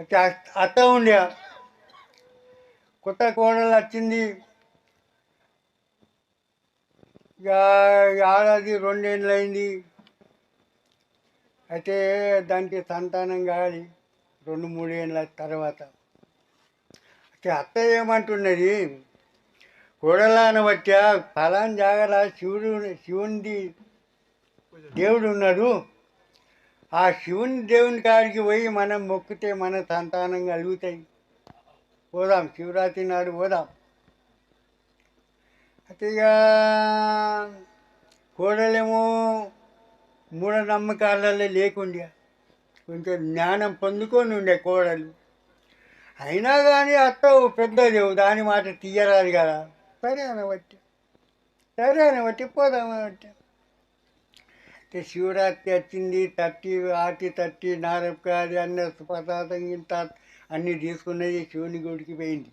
అయితే అత్త- అత్త ఉండే. కొత్త కోడలు వచ్చింది. ఇక ఏడాది రెండేళ్ళు అయింది అయితే దానికి సంతానం కావాలి రెండు మూడేళ్ళ తర్వాత. అయితే అత్త ఏమంటున్నది? కోడలాన బట్టి ఫలాన్ జాగర శివుడు శివుడి దేవుడు ఉన్నాడు ఆ శివుని దేవుని కాడికి పోయి మనం మొక్కితే మన సంతానం కలుగుతాయి పోదాం శివరాత్రి నాడు పోదాం. అతిగా ఇక కోడలేమో మూఢనమ్మకాలలో లేకుండే. కొంచెం జ్ఞానం పొందుకొని ఉండే కోడలు. అయినా కానీ అత్త పెద్దది దాని మాట తీయరాదు కదా. సరే అనబట్టి సరే అనబట్టి పోదాం అనబట్టి. శివరాత్రి వచ్చింది తట్టి ఆటి తట్టి నారపకాది అన్న ప్రసాదం ఇంత అన్నీ తీసుకున్నది శివుని గుడికి పోయింది.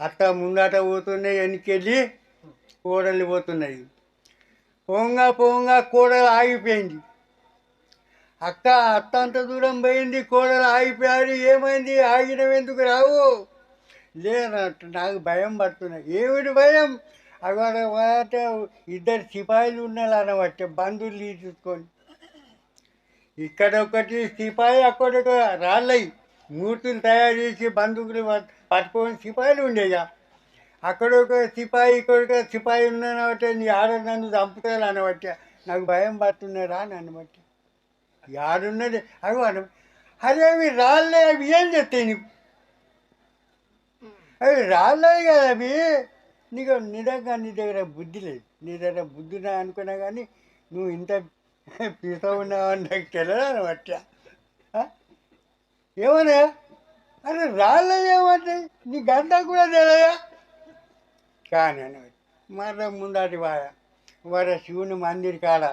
అత్త ముందట పోతున్నాయి వెనకెళ్ళి కోడలు పోతున్నాయి పోంగా పోంగా కోడలు ఆగిపోయింది. అక్క అత్త అంత దూరం పోయింది కోడలు ఆగిపోయాడు ఏమైంది? ఆగినవి ఎందుకు రావు? లేనట్టు నాకు భయం పడుతున్నది. ఏమిటి భయం? అక్కడ ఇద్దరు సిపాయిలు ఉన్నారు అనమాట బంధువులు తీసుకొని. ఇక్కడ ఒకటి సిపాయి అక్కడ ఒక రాళ్ళయి. మూర్తులు తయారు చేసి బంధువులు పట్టుకొని సిపాయిలు ఉండేగా. అక్కడ ఒక సిపాయి ఇక్కడ ఒక సిపాయి ఉన్నానబట్టే నీ ఆడ నన్ను చంపుతారు అనబట్టే నాకు భయం పడుతున్నారా అని అనబట్టే యాడున్నది అవి అన అరే అవి రాళ్ళే అవి ఏం చెప్తాయి నీకు? అవి రాళ్ళే కదా అవి. నీకు నిజంగా నీ దగ్గర బుద్ధి లేదు. నీ దగ్గర బుద్ధి ఉన్నా అనుకున్నా కానీ నువ్వు ఇంత పీస ఉన్నావని నాకు తెలియదు అనమాట. ఏమన్నా అరే ఏమంటాయి నీ గంట కూడా తెలియదా కానీ మర్ర ముందాటి వాయ వర శివుని మందిర్ కాడ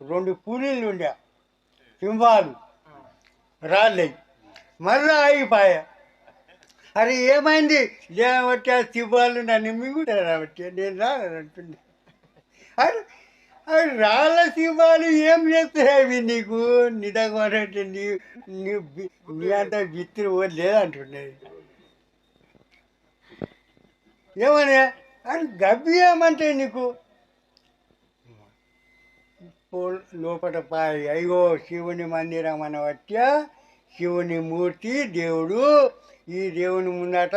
రెండు పూలీలు ఉండే. సింహాలు. రాళ్ళయి. మళ్ళా ఆగిపోయా. అరే ఏమైంది? నేను వచ్చా సింహాలు నన్ను మింగుతారు కాబట్టి నేను రానంటుండే అరే అవి రాళ్ళ శివాలు ఏం చేస్తాయి అవి నీకు నిజంగా నీ నీ బి- నీ అంత బిత్తిరి లేదంటున్నది ఏమన్నా అని గబ్బి ఏమంటే నీకు? లోపల పాయి. అయ్యో శివుని మందిరం అనవచ్చా శివుని మూర్తి దేవుడు. ఈ దేవుని ముందట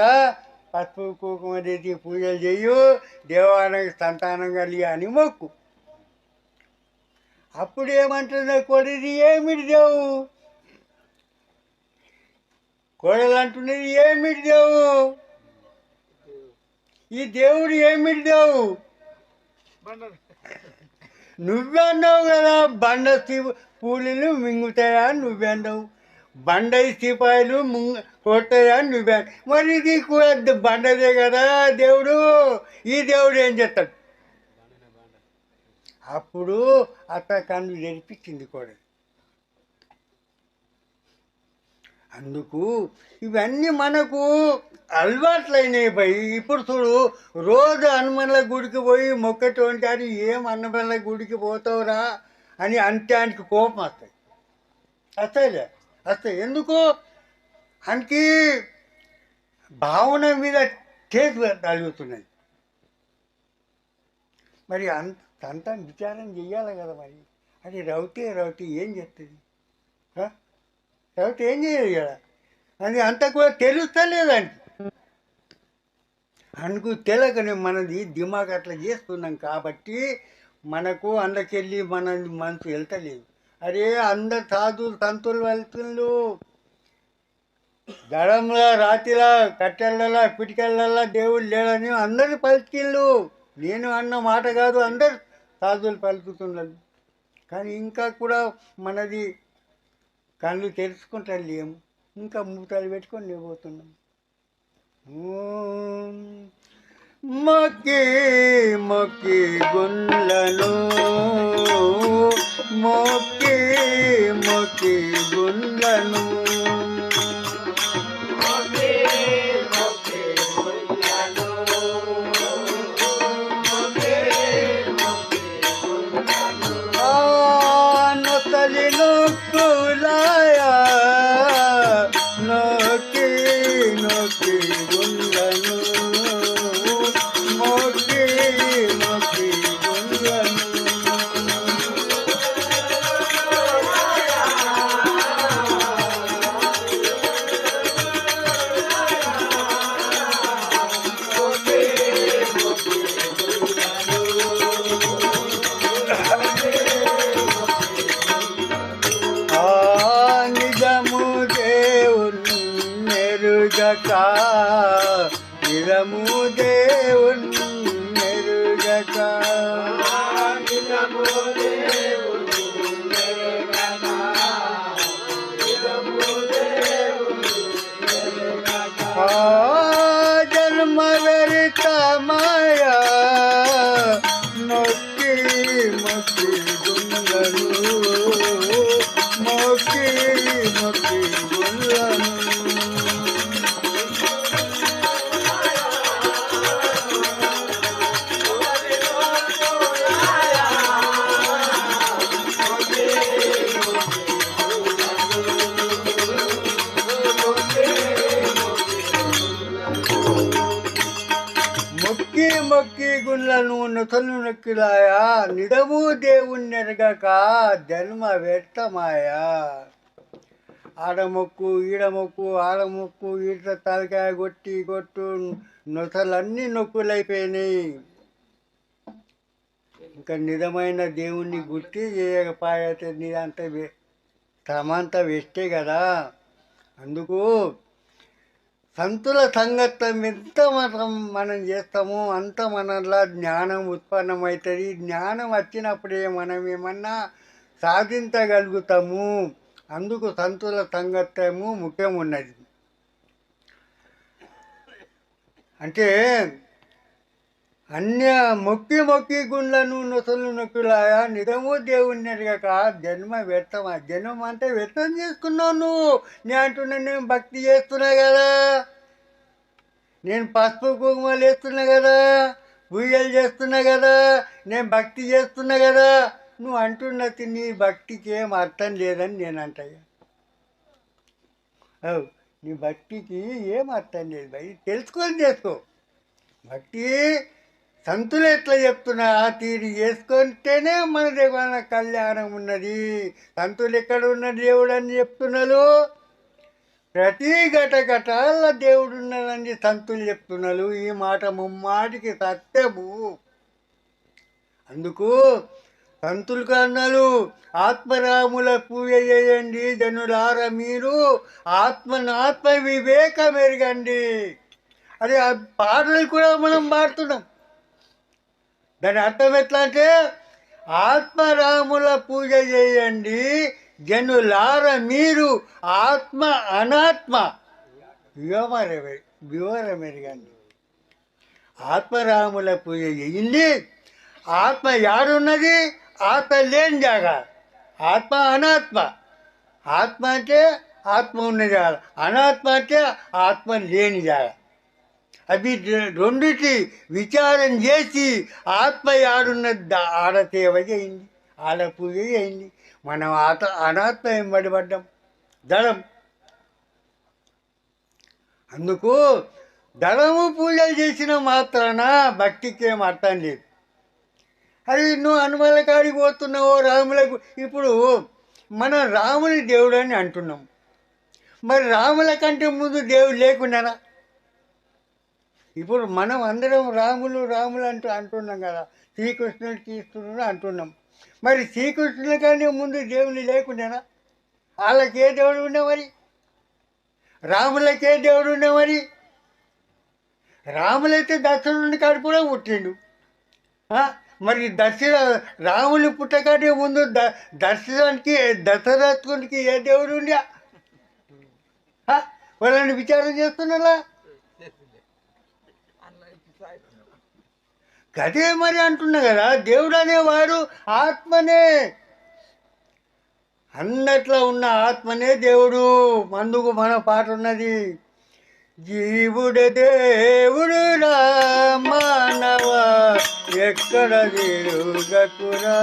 పసుపు కుంకుమ తెచ్చి పూజలు చెయ్యు దేవాలయానికి సంతానం కలిగి అని మొక్కు. అప్పుడు ఏమంటుంది కొడిది ఏమిటి దేవు? కోడలు అంటున్నది ఏమిటి దేవు? ఈ దేవుడు ఏమిటి దేవు? నువ్వన్నావు కదా బండ పూలు మింగుతాయా నువ్వన్నావు. బండయి సిపాయిలు ముంగ కొట్టాయని నువ్వే? మరి ఇది కూడా బండదే కదా దేవుడు. ఈ దేవుడు ఏం చేస్తాడు? అప్పుడు అత్త కన్ను జరిపించింది కూడా. అందుకు ఇవన్నీ మనకు అలవాట్లైనవి పోయి ఇప్పుడు చూడు రోజు హనుమన్ల గుడికి పోయి మొక్కటువంటి అని ఏం హనుమన్ల గుడికి పోతావురా అని అంటానికి కోపం వస్తాయి. వస్తాయిలే అసలు ఎందుకు? ఆయనకి భావన మీద చేతి తగులుతున్నది మరి అంత అంతా విచారం చెయ్యాలి కదా మరి. అది రౌతే రౌతే ఏం చేస్తుంది రౌతే ఏం చేయదు కదా? అది అంత కూడా తెలుస్తలేదండి. అందుకు తెలకనే మనది దిమాగ్ అట్లా చేస్తున్నాం కాబట్టి మనకు అందుకెళ్ళి మన మనసు వెళ్తలేదు. అరే అందరు సాధువులు సంతులు వెళ్తుండ్రు గడంలో రాతిలా కట్టెళ్ళలా పిటికెళ్ళలా దేవుడు లేడని అందరు పలికిళ్ళు నేను అన్న మాట కాదు అందరు సాధువులు పలుకుతున్నారు కానీ ఇంకా కూడా మనది కళ్ళు తెరుచుకుంటారు లేము ఇంకా మూతలు పెట్టుకొని లేబోతున్నాం ఓం మొక్కి మొక్కి గుండ్లను మొక్కి మొక్కి గుండ్లను ఆ నొసలి మొక్కి మొక్కి గుండ్లను గుళ్ళను నొసలు నొక్కిలాయా నిడము దేవుణ్ణి ఎరగక జన్మ వ్యర్థమాయా. ఆడమొక్కు ఈడమొక్కు ఆడమొక్కు ఈడ తలకాయ కొట్టి కొట్టు నొసలన్నీ నొక్కులైపోయినాయి. ఇంకా నిజమైన దేవుణ్ణి గుర్తి చేయకపోతే నీదంతా వే శ్రమంతా వేస్టే కదా. అందుకు సంతుల సంగతం ఎంత మనం మనం చేస్తామో అంత మనలా జ్ఞానం ఉత్పన్నమవుతుంది. జ్ఞానం వచ్చినప్పుడే మనం ఏమన్నా సాధించగలుగుతాము. అందుకు సంతుల సంగతము ముఖ్యం ఉన్నది అంటే అన్య మొక్కి మొక్కి గుండ్లను నొసలు నొక్కులాయా నిజము దేవుణ్ణి అడిగాక జన్మ వ్యర్థమా? జన్మం అంటే వ్యర్థం చేసుకున్నావు నువ్వు. నేను అంటున్నా నేను భక్తి చేస్తున్నా కదా. నేను పసుపు కుంకుమలు వేస్తున్నా కదా. పూజలు చేస్తున్నా కదా. నేను భక్తి చేస్తున్నా కదా. నువ్వు అంటున్నది నీ భక్తికి ఏం అర్థం లేదని నేను అంటయ్యా. అవు నీ భక్తికి ఏం అర్థం లేదు. భయ్ తెలుసుకొని చేసుకో. భక్తి సంతులు ఎట్లా చెప్తున్నా? ఆ తీరు చేసుకుంటేనే మన దేవాల కళ్యాణం ఉన్నది. సంతులు ఎక్కడ ఉన్న దేవుడు అని చెప్తున్నారు ప్రతి గట ఘటాల దేవుడు ఉన్నదని సంతులు చెప్తున్నారు ఈ మాట ముమ్మాటికి సత్యము. అందుకు సంతులు కన్నాలు ఆత్మరాముల పూజ చేయండి. జనులార మీరు ఆత్మనాత్మ వివేకం ఎరగండి. అదే ఆ పాటలు కూడా మనం పాడుతున్నాం. దాని అర్థం ఎట్లా అంటే ఆత్మరాముల పూజ చేయండి జనులార మీరు ఆత్మ అనాత్మ. వివరమే వివరం ఎరగండి ఆత్మరాముల పూజ చేయండి ఆత్మ యాడున్నది ఆత్మ లేని జాగా. ఆత్మ అనాత్మ. ఆత్మ అంటే ఆత్మ ఉన్న జాగా అనాత్మ అంటే ఆత్మ లేని జాగా. అవి రెండిటి విచారం చేసి ఆత్మ ఆడున్న ఆడసేవ ఆడ చేయండి ఆడ పూజ చేయండి మనం ఆత అనాత్మ వెంబడి దళం. అందుకు దళము పూజలు చేసిన మాత్రాన భక్తికి ఏం అర్థం లేదు. అది నువ్వు హనుమల కాడికి పోతున్నావు రాములకు. ఇప్పుడు మనం రాముని దేవుడు అని అంటున్నాం. మరి రాముల కంటే ముందు దేవుడు లేకుండానా? ఇప్పుడు మనం అందరం రాములు రాములు అంటూ అంటున్నాం కదా. శ్రీకృష్ణుడు కృష్ణుడు అంటున్నాం. మరి శ్రీకృష్ణుల కానీ ముందు దేవుని లేకుండానా? వాళ్ళకి ఏ దేవుడు ఉన్నా మరి రాములకే దేవుడు ఉన్నా మరి రాములైతే దశరుని కాడు కూడా పుట్టిండు. మరి దశర రాములు పుట్టకంటే ముందు ద దశరానికి దశరథునికి ఏ దేవుడు ఉండే? వాళ్ళని విచారం చేస్తున్నారా? గదే మరి అంటున్నా కదా? దేవుడు అనేవాడు ఆత్మనే. అన్నట్లో ఉన్న ఆత్మనే దేవుడు. మందుకు మన పాట ఉన్నది. జీవుడే దేవుడు రా మానవ ఎక్కడ తిరుగకురా